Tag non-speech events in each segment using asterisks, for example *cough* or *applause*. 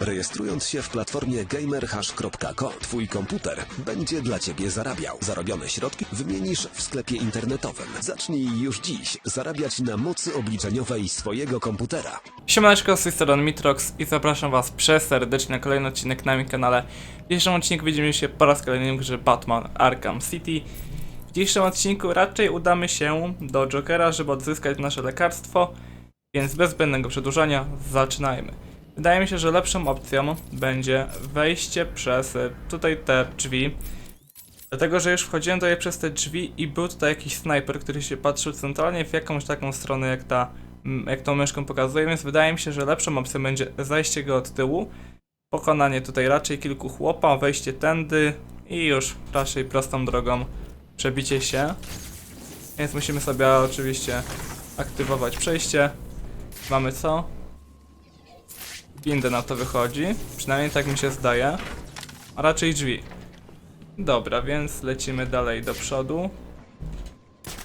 Rejestrując się w platformie gamerhash.com, twój komputer będzie dla ciebie zarabiał. Zarobione środki wymienisz w sklepie internetowym. Zacznij już dziś zarabiać na mocy obliczeniowej swojego komputera. Siemaneczko, z tej strony Mitrox i zapraszam was przeserdecznie na kolejny odcinek na moim kanale. W dzisiejszym odcinku widzimy się po raz kolejny w grze Batman Arkham City. W dzisiejszym odcinku raczej udamy się do Jokera, żeby odzyskać nasze lekarstwo, więc bez zbędnego przedłużania zaczynajmy. Wydaje mi się, że lepszą opcją będzie wejście przez e, tutaj te drzwi. Dlatego, że już wchodziłem tutaj przez te drzwi i był tutaj jakiś snajper, który się patrzył centralnie w jakąś taką stronę, jak ta, jak tą myszką pokazuje, więc wydaje mi się, że lepszą opcją będzie zajście go od tyłu, pokonanie tutaj raczej kilku chłopa, wejście tędy i już raczej prostą drogą przebicie się. Więc musimy sobie oczywiście aktywować przejście. Mamy co? Windę na to wychodzi, przynajmniej tak mi się zdaje, a raczej drzwi. Dobra, więc lecimy dalej do przodu.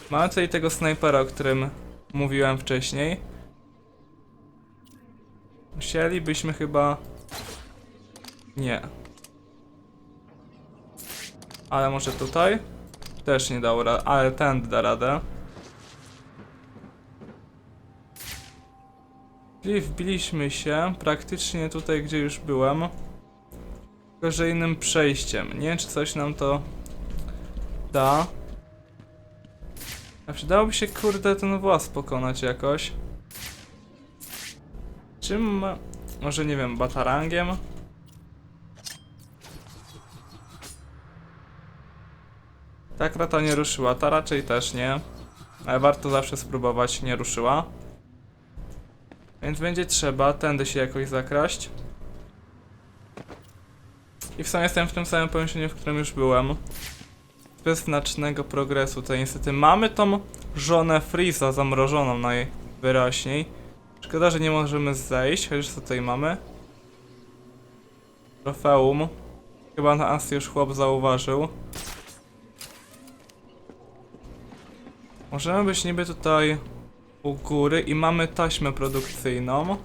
Mamy tutaj tego snajpera, o którym mówiłem wcześniej. Musielibyśmy chyba... Nie. Ale może tutaj? Też nie dał rady, ale ten da radę. Czyli wbiliśmy się praktycznie tutaj, gdzie już byłem. Tylko, że innym przejściem. Nie wiem, czy coś nam to da. A przydałoby się, kurde, ten włas pokonać jakoś. Czym? Może, nie wiem, batarangiem? Ta krata nie ruszyła, ta raczej też nie. Ale warto zawsze spróbować, nie ruszyła. Więc będzie trzeba tędy się jakoś zakraść. I w sumie jestem w tym samym pomieszczeniu, w którym już byłem. Bez znacznego progresu tutaj niestety. Mamy tą żonę Freeza zamrożoną najwyraźniej. Szkoda, że nie możemy zejść, chociaż co tutaj mamy? Trofeum. Chyba nas już chłop zauważył. Możemy być niby tutaj u góry i mamy taśmę produkcyjną.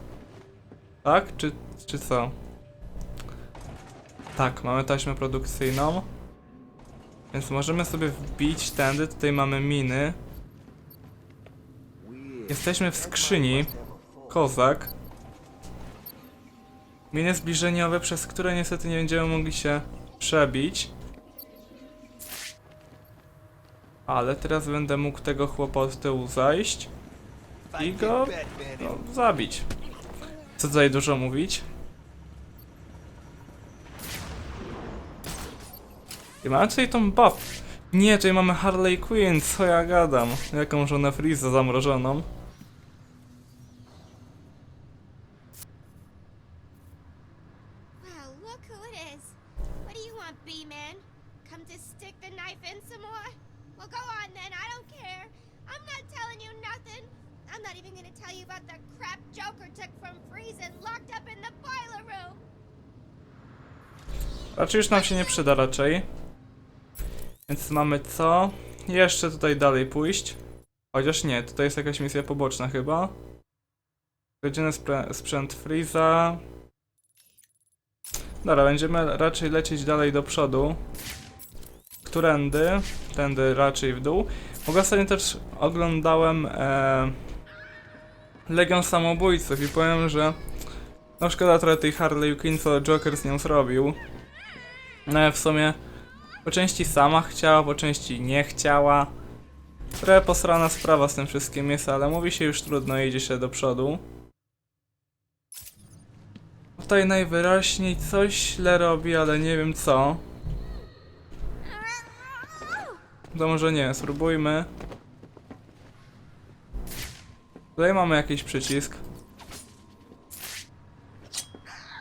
Tak? Czy, czy co? Tak, mamy taśmę produkcyjną. Więc możemy sobie wbić tędy, tutaj mamy miny. Jesteśmy w skrzyni. Kozak. Miny zbliżeniowe, przez które niestety nie będziemy mogli się przebić. Ale teraz będę mógł tego chłopa od tyłu zajść i go no, zabić. Co tutaj dużo mówić? I mamy tutaj tą buff. Nie, tutaj mamy Harley Quinn, co ja gadam? Jaką żonę Freeza zamrożoną. Wow, look who it is. What do you want, B-Man? Come to stick the knife in some more? Well, go on then, I don't care. I'm not telling you nothing. I'm not even gonna tell you about the crap Joker took from Freeze and locked up in the boiler room. Raczej już nam się nie przyda raczej. Więc mamy co? Jeszcze tutaj dalej pójść. Chociaż nie, tutaj jest jakaś misja poboczna chyba. Godziny spre- sprzęt Freeza. Dobra, będziemy raczej lecieć dalej do przodu. Którędy? Tędy raczej w dół. Bo ostatnio też oglądałem e, Legion Samobójców i powiem, że no szkoda trochę tej Harley Quinn, co Joker z nią zrobił. No w sumie po części sama chciała, po części nie chciała. Trochę posrana sprawa z tym wszystkim jest, ale mówi się już trudno, idzie się do przodu. Tutaj najwyraźniej coś źle robi, ale nie wiem co. To może nie, spróbujmy. Tutaj mamy jakiś przycisk.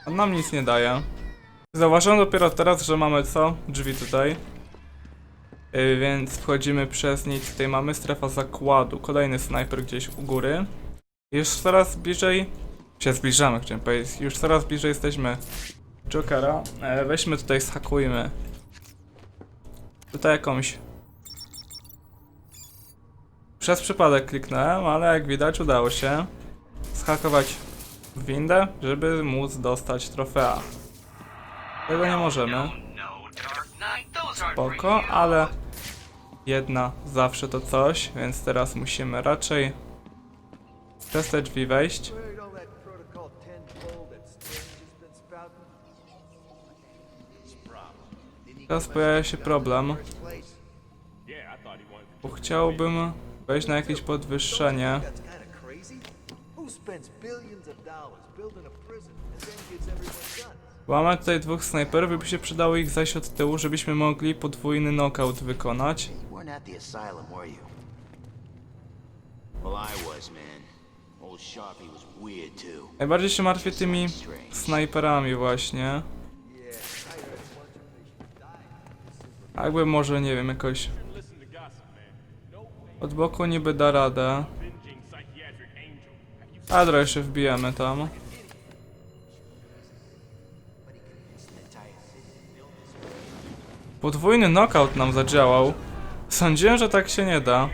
On nam nic nie daje. Zauważyłem dopiero teraz, że mamy co? Drzwi tutaj. Yy, więc wchodzimy przez nic. Tutaj mamy strefa zakładu. Kolejny snajper gdzieś u góry. Już coraz bliżej się zbliżamy, chciałem powiedzieć. Już coraz bliżej jesteśmy Jokera. E, weźmy tutaj, schakujmy. Tutaj jakąś... Przez przypadek kliknąłem, ale jak widać udało się. Schakować windę, żeby móc dostać trofea. Tego nie możemy. Spoko, ale jedna zawsze to coś, więc teraz musimy raczej przez te drzwi wejść. Teraz pojawia się problem, bo chciałbym wejść na jakieś podwyższenie. Bo Mamy tutaj dwóch snajperów i by się przydało ich zajść od tyłu, żebyśmy mogli podwójny knockout wykonać. Najbardziej się martwię tymi snajperami właśnie. Jakby może, nie wiem, jakoś od boku niby da radę. A trochę jeszcze wbijemy tam. Podwójny knockout nam zadziałał. Sądziłem, że tak się nie da.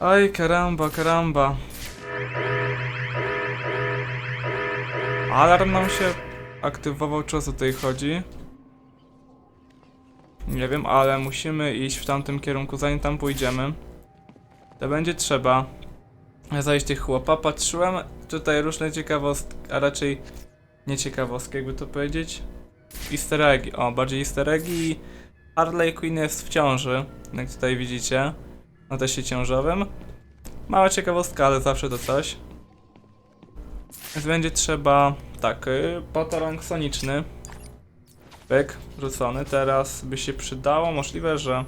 Aj, karamba, karamba. Alarm nam się aktywował, czy o co tutaj chodzi? Nie wiem, ale musimy iść w tamtym kierunku, zanim tam pójdziemy. To będzie trzeba zajść tych chłopa. Patrzyłem tutaj różne ciekawostki, a raczej nie ciekawostki, jakby to powiedzieć. Easter eggi, o, bardziej easter eggi. Harley Quinn jest w ciąży, jak tutaj widzicie na teście ciążowym. Mała ciekawostka, ale zawsze to coś. Więc będzie trzeba, tak, y, potorąg soniczny. Pyk, rzucony. Teraz by się przydało, możliwe, że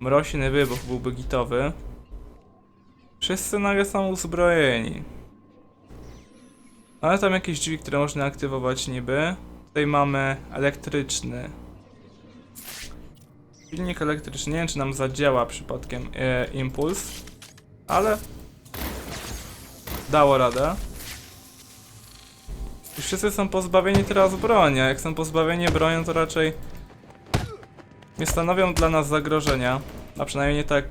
mroźny wybuch byłby gitowy. Wszyscy nagle są uzbrojeni. Ale tam jakieś drzwi, które można aktywować niby. Tutaj mamy elektryczny Silnik elektryczny, nie wiem czy nam zadziała przypadkiem e, impuls, ale dało radę. I wszyscy są pozbawieni teraz broni, a jak są pozbawieni broni to raczej nie stanowią dla nas zagrożenia, a przynajmniej nie tak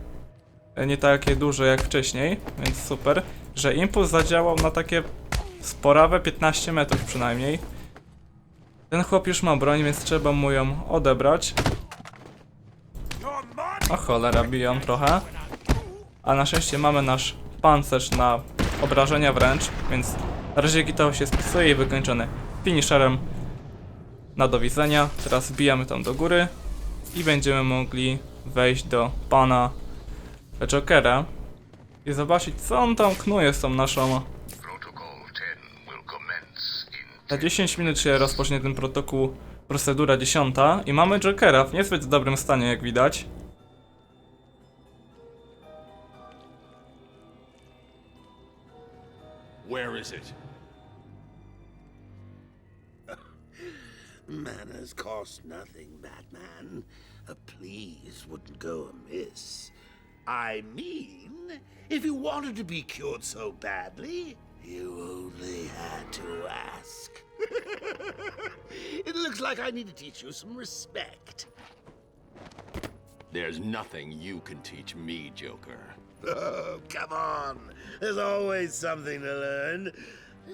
nie takie duże jak wcześniej, więc super, że impuls zadziałał na takie sporawe 15 metrów przynajmniej. Ten chłop już ma broń, więc trzeba mu ją odebrać. O cholera, biją trochę. A na szczęście mamy nasz pancerz na obrażenia wręcz, więc na razie gitało się spisuje i wykończony finisherem na do widzenia. Teraz wbijamy tam do góry i będziemy mogli wejść do pana Jokera i zobaczyć co on tam knuje z tą naszą... Protocol 10 will commence in Za 10 minut się rozpocznie ten protokół, procedura 10 i mamy Jokera w niezbyt dobrym stanie jak widać. Where is it? *laughs* Manners cost nothing, Batman. A please wouldn't go amiss. I mean, if you wanted to be cured so badly, You only had to ask. *laughs* it looks like I need to teach you some respect. There's nothing you can teach me, Joker. Oh, come on. There's always something to learn.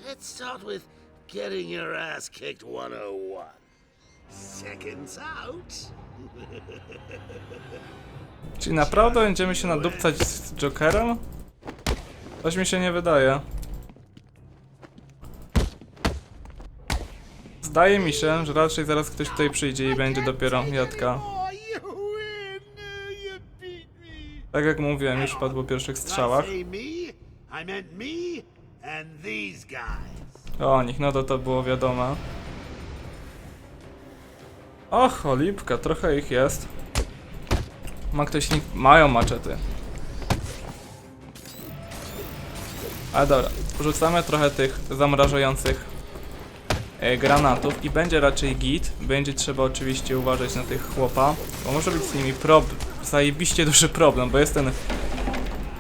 Let's start with getting your ass kicked 101. Seconds out. Czyli naprawdę będziemy się nadupcać z Jokerem? Coś mi się nie wydaje. Zdaje mi się, że raczej zaraz ktoś tutaj przyjdzie i będzie dopiero jadka. Tak jak mówiłem, już padł po pierwszych strzałach. O nich, no to to było wiadome. O, cholipka, trochę ich jest. Ma ktoś nik... Mają maczety. Ale dobra, rzucamy trochę tych zamrażających granatów i będzie raczej git. Będzie trzeba oczywiście uważać na tych chłopa, bo może być z nimi prob... zajebiście duży problem, bo jest ten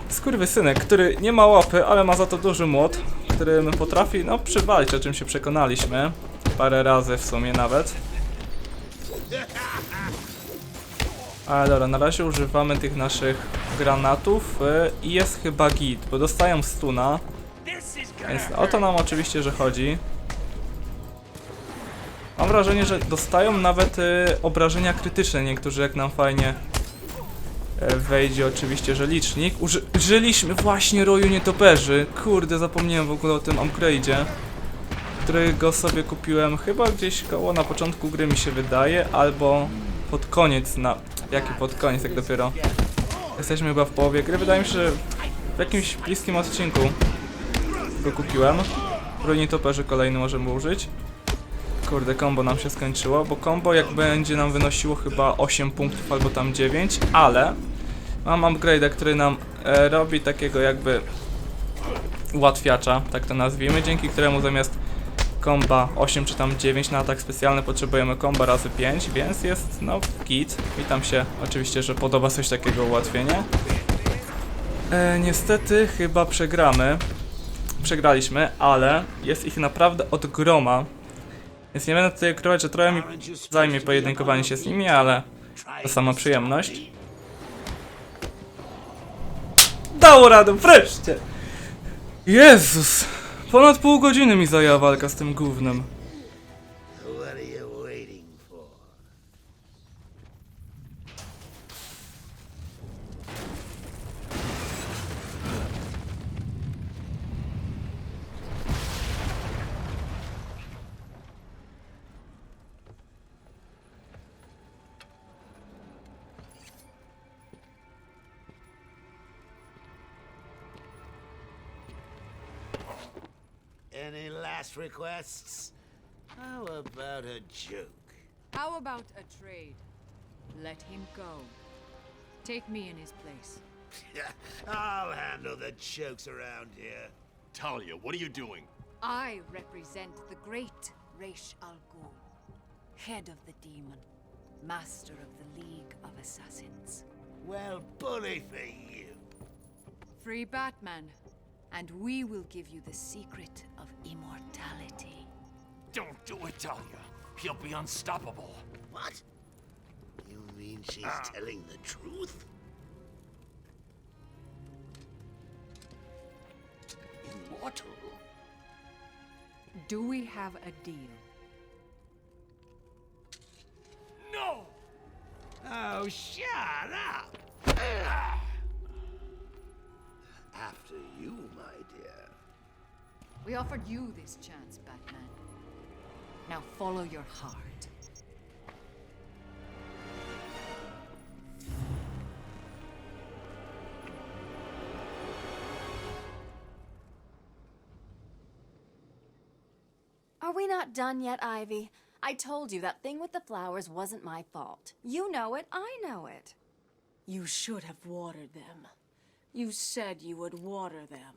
skurwysynek, który nie ma łapy, ale ma za to duży młot, którym potrafi, no, przywalić, o czym się przekonaliśmy. Parę razy w sumie nawet. Ale dobra, na razie używamy tych naszych granatów y, i jest chyba git, bo dostają stuna. Więc o to nam oczywiście, że chodzi. Mam wrażenie, że dostają nawet y, obrażenia krytyczne niektórzy, jak nam fajnie e, wejdzie oczywiście, że licznik. Uży użyliśmy właśnie roju nietoperzy. Kurde, zapomniałem w ogóle o tym upgrade'zie, którego sobie kupiłem chyba gdzieś koło na początku gry mi się wydaje, albo pod koniec na... Jaki pod koniec, jak dopiero? Jesteśmy chyba w połowie gry. Wydaje mi się, że w jakimś bliskim odcinku go kupiłem. Broni toperzy kolejny możemy użyć. Kurde, combo nam się skończyło, bo combo jak będzie nam wynosiło chyba 8 punktów albo tam 9, ale mam upgrade'a, który nam e, robi takiego jakby ułatwiacza, tak to nazwijmy, dzięki któremu zamiast komba 8 czy tam 9 na atak specjalny potrzebujemy komba razy 5, więc jest no git. Witam się oczywiście, że podoba coś takiego ułatwienie. E, niestety chyba przegramy. Przegraliśmy, ale jest ich naprawdę od groma. Więc nie będę tutaj ukrywać, że trochę mi zajmie pojedynkowanie się z nimi, ale to sama przyjemność. Dało radę, wreszcie! Jezus! Ponad pół godziny mi zajęła walka z tym gównem. Any last requests? How about a joke? How about a trade? Let him go. Take me in his place. *laughs* I'll handle the jokes around here. Talia, what are you doing? I represent the great Raish Al Ghul, head of the demon, master of the League of Assassins. Well, bully for you. Free Batman, and we will give you the secret of immortality. Don't do it, Talia. He'll be unstoppable. What? You mean she's ah. telling the truth? Immortal? Do we have a deal? No! Oh, shut up! Ah! After you, my dear. We offered you this chance, Batman. Now follow your heart. Are we not done yet, Ivy? I told you that thing with the flowers wasn't my fault. You know it, I know it. You should have watered them. You said you would water them.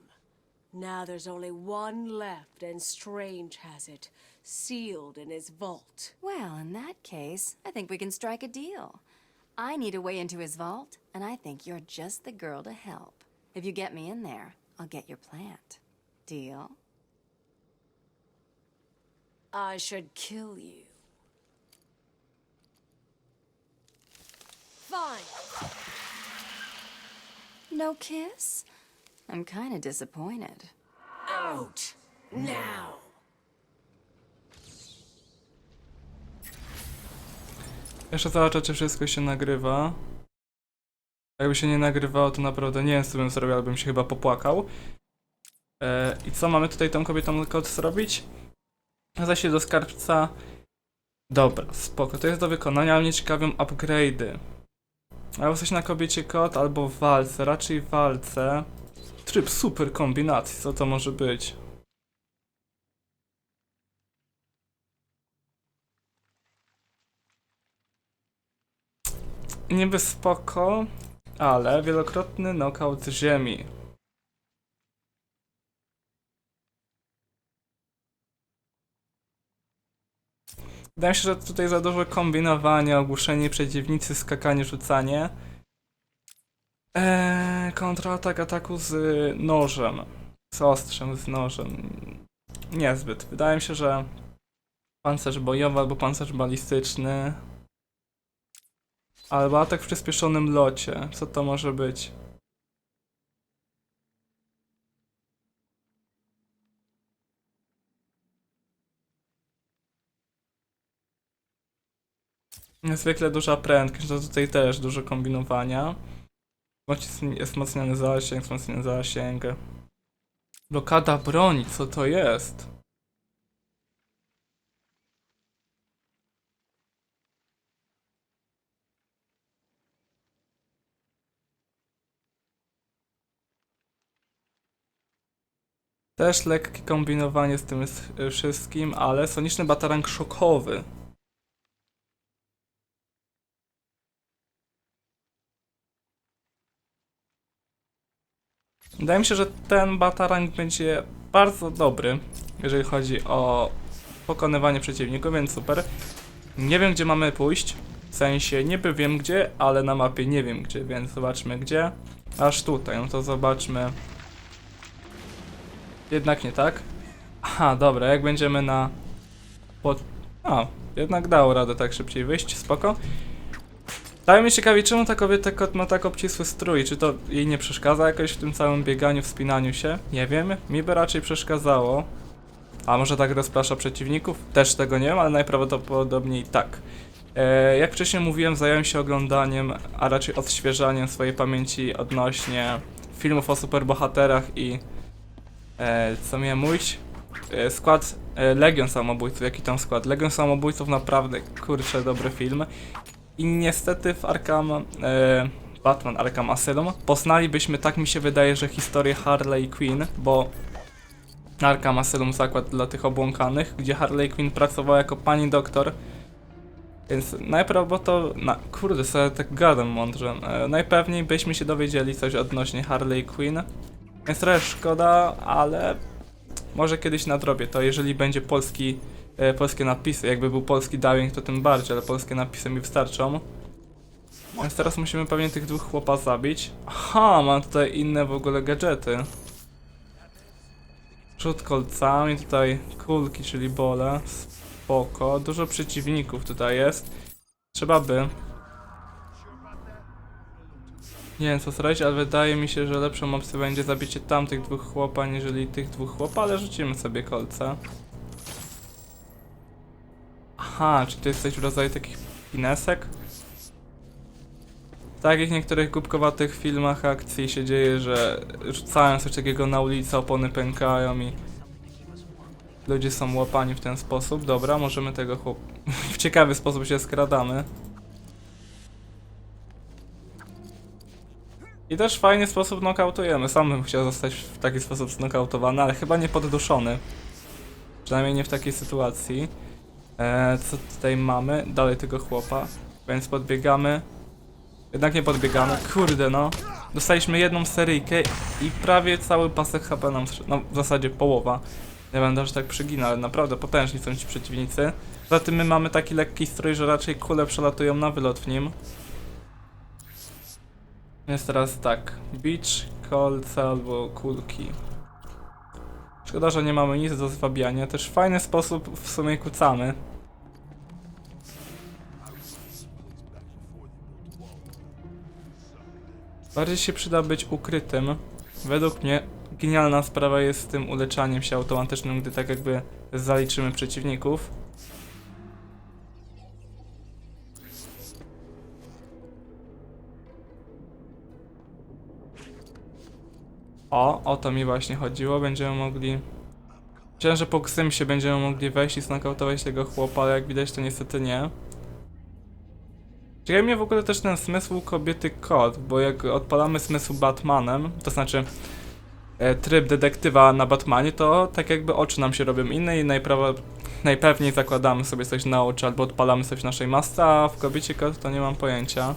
Now there's only one left, and Strange has it, sealed in his vault. Well, in that case, I think we can strike a deal. I need a way into his vault, and I think you're just the girl to help. If you get me in there, I'll get your plant. Deal? I should kill you. Fine. No kiss? I'm kinda disappointed. Out! Now! Jeszcze zobaczę, czy wszystko się nagrywa. Jakby się nie nagrywało, to naprawdę nie wiem, co bym zrobił, ale bym się chyba popłakał. E, I co, mamy tutaj tą kobietą kod zrobić? Zaś do skarbca. Dobra, spoko, to jest do wykonania, ale mnie ciekawią upgrade'y. Albo coś na kobiecie kod, albo w walce, raczej w walce. Tryb super kombinacji, co to może być? Niby spoko, ale wielokrotny knockout ziemi. Wydaje mi się, że tutaj za dużo kombinowania, ogłuszenie przeciwnicy, skakanie, rzucanie. Eee, kontratak ataku z nożem. Z ostrzem, z nożem. Niezbyt. Wydaje mi się, że pancerz bojowy albo pancerz balistyczny. Albo atak w przyspieszonym locie. Co to może być? Niezwykle duża prędkość, to tutaj też dużo kombinowania. Wzmocni- Wzmocniony zasięg, wzmocniony zasięg. Blokada broni, co to jest? Też lekkie kombinowanie z tym wszystkim, ale soniczny batarang szokowy. Wydaje mi się, że ten batarang będzie bardzo dobry, jeżeli chodzi o pokonywanie przeciwników, więc super. Nie wiem, gdzie mamy pójść. W sensie niby wiem gdzie, ale na mapie nie wiem gdzie, więc zobaczmy gdzie. Aż tutaj, no to zobaczmy. Jednak nie tak. Aha, dobra, jak będziemy na... Pod... A, jednak dało radę tak szybciej wyjść, spoko. Daje mnie ciekawi, czemu ta kobieta ma tak obcisły strój? Czy to jej nie przeszkadza jakoś w tym całym bieganiu, wspinaniu się? Nie wiem, mi by raczej przeszkadzało. A może tak rozprasza przeciwników? Też tego nie wiem, ale najprawdopodobniej tak. E, jak wcześniej mówiłem, zająłem się oglądaniem, a raczej odświeżaniem swojej pamięci odnośnie filmów o superbohaterach i e, co miałem mówić? E, skład Legion Samobójców, jaki tam skład? Legion Samobójców naprawdę, kurczę, dobry film. I niestety w Arkham, e, Batman Arkham Asylum poznalibyśmy, tak mi się wydaje, że historię Harley Quinn, bo Arkham Asylum zakład dla tych obłąkanych, gdzie Harley Quinn pracowała jako pani doktor. Więc najprawdopodobniej, na, kurde, sobie tak gadam mądrze, e, najpewniej byśmy się dowiedzieli coś odnośnie Harley Quinn. Więc trochę szkoda, ale może kiedyś nadrobię to, jeżeli będzie polski, e, polskie napisy. Jakby był polski dubbing, to tym bardziej, ale polskie napisy mi wystarczą. Więc teraz musimy pewnie tych dwóch chłopa zabić. Aha, mam tutaj inne w ogóle gadżety. Rzut kolcami, tutaj kulki, czyli bole. Spoko. Dużo przeciwników tutaj jest. Trzeba by. Nie wiem co zrobić, ale wydaje mi się, że lepszą opcją będzie zabicie tamtych dwóch chłopa, niżeli tych dwóch chłopa, ale rzucimy sobie kolce. Aha, czy to jest coś w rodzaju takich pinesek? Tak w niektórych głupkowatych filmach akcji się dzieje, że rzucają coś takiego na ulicę, opony pękają i ludzie są łapani w ten sposób. Dobra, możemy tego chłop... *laughs* w ciekawy sposób się skradamy. I też fajny sposób nokautujemy. Sam bym chciał zostać w taki sposób znokautowany, ale chyba nie podduszony. Przynajmniej nie w takiej sytuacji. Eee, co tutaj mamy? Dalej tego chłopa. Więc podbiegamy. Jednak nie podbiegamy. Kurde no. Dostaliśmy jedną seryjkę i prawie cały pasek HP nam. No w zasadzie połowa. Nie będę aż tak przyginał, ale naprawdę potężni są ci przeciwnicy. Poza tym my mamy taki lekki strój, że raczej kule przelatują na wylot w nim. Jest teraz tak. Beach, kolce albo kulki. Szkoda, że nie mamy nic do zwabiania. Też w fajny sposób w sumie kucamy. Bardziej się przyda być ukrytym. Według mnie genialna sprawa jest z tym uleczaniem się automatycznym, gdy tak jakby zaliczymy przeciwników. O, o to mi właśnie chodziło. Będziemy mogli... Myślałem, że po się będziemy mogli wejść i znokautować tego chłopa, ale jak widać to niestety nie. Ciekawi mnie w ogóle też ten zmysł kobiety kot, bo jak odpalamy zmysł Batmanem, to znaczy e, tryb detektywa na Batmanie, to tak jakby oczy nam się robią inne i najprawa, najpewniej zakładamy sobie coś na oczy albo odpalamy coś w naszej masce, a w kobiecie kot to nie mam pojęcia.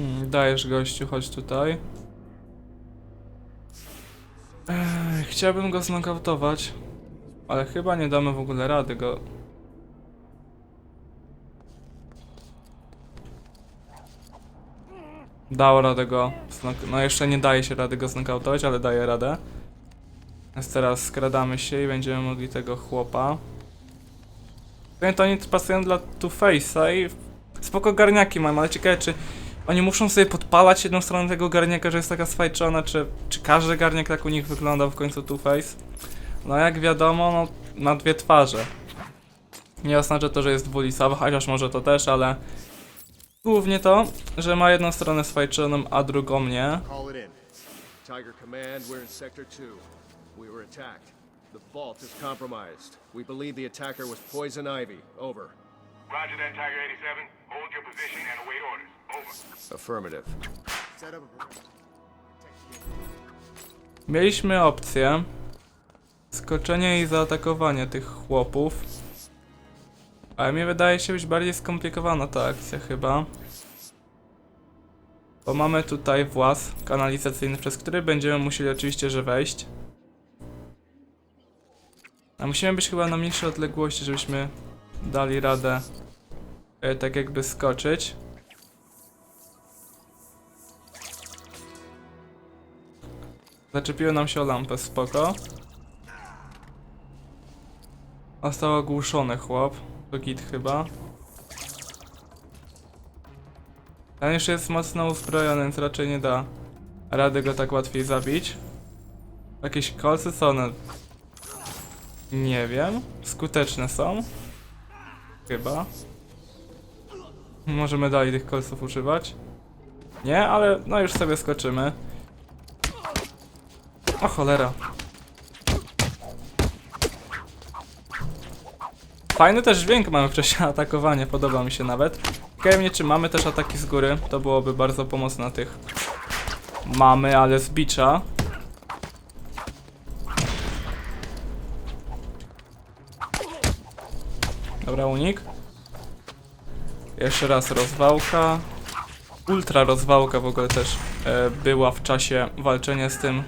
Mm, Dajesz gościu, chodź tutaj. Ech, chciałbym go znokautować, ale chyba nie damy w ogóle rady go. Dało radę go. No jeszcze nie daje się rady go znokautować, ale daje radę. Więc teraz skradamy się i będziemy mogli tego chłopa. Pewnie to oni pasują dla Two-Face'a i spoko garniaki mają, ale ciekawe czy oni muszą sobie podpalać jedną stronę tego garniaka, że jest taka sfajczona, czy, czy każdy garniak tak u nich wygląda w końcu Two-Face? No jak wiadomo, no na dwie twarze. Nie oznacza to, że jest dwulicowy, chociaż może to też, ale głównie to, że ma jedną stronę sfajczoną, a drugą nie. Tiger Command, we're in Sector 2. We were attacked. The vault is compromised. We believe the attacker was Poison Ivy. Over. Roger that, Tiger 87. Hold your position and await orders. Mieliśmy opcję skoczenia i zaatakowania tych chłopów. Ale mi wydaje się być bardziej skomplikowana ta akcja chyba. Bo mamy tutaj właz kanalizacyjny, przez który będziemy musieli oczywiście, że wejść. A musimy być chyba na mniejszej odległości, żebyśmy dali radę e, tak jakby skoczyć. Zaczepiło nam się o lampę, spoko. Został ogłuszony chłop. To git chyba. Ten już jest mocno uzbrojony, więc raczej nie da rady go tak łatwiej zabić. Jakieś kolce co one? Nie wiem. Skuteczne są. Chyba. Możemy dalej tych kolców używać. Nie, ale no już sobie skoczymy. O cholera. Fajny też dźwięk mamy w czasie *laughs* atakowania, podoba mi się nawet. Ciekawe mnie, czy mamy też ataki z góry, to byłoby bardzo pomocne tych. Mamy, ale z bicza. Dobra, unik. Jeszcze raz rozwałka. Ultra rozwałka w ogóle też e, była w czasie walczenia z tym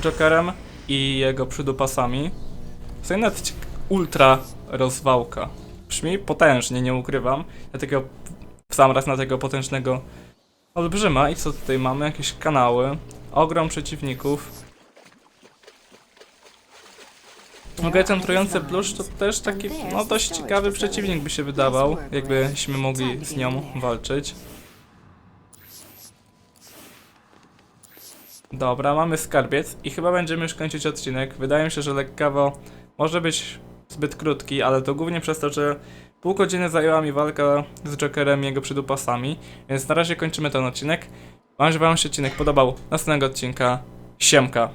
Jokerem i jego przydupasami. Ciek- ultra rozwałka. Brzmi potężnie, nie ukrywam. Dlatego w sam raz na tego potężnego olbrzyma. I co tutaj mamy? Jakieś kanały. Ogrom przeciwników. Ogólnie ten trujący bluszcz to też taki, no dość ciekawy przeciwnik by się wydawał, jakbyśmy mogli z nią walczyć. Dobra, mamy skarbiec i chyba będziemy już kończyć odcinek. Wydaje mi się, że lekkawo może być zbyt krótki, ale to głównie przez to, że pół godziny zajęła mi walka z Jokerem i jego przydupasami, więc na razie kończymy ten odcinek. Mam nadzieję, że wam się odcinek podobał. Następnego odcinka. Siemka.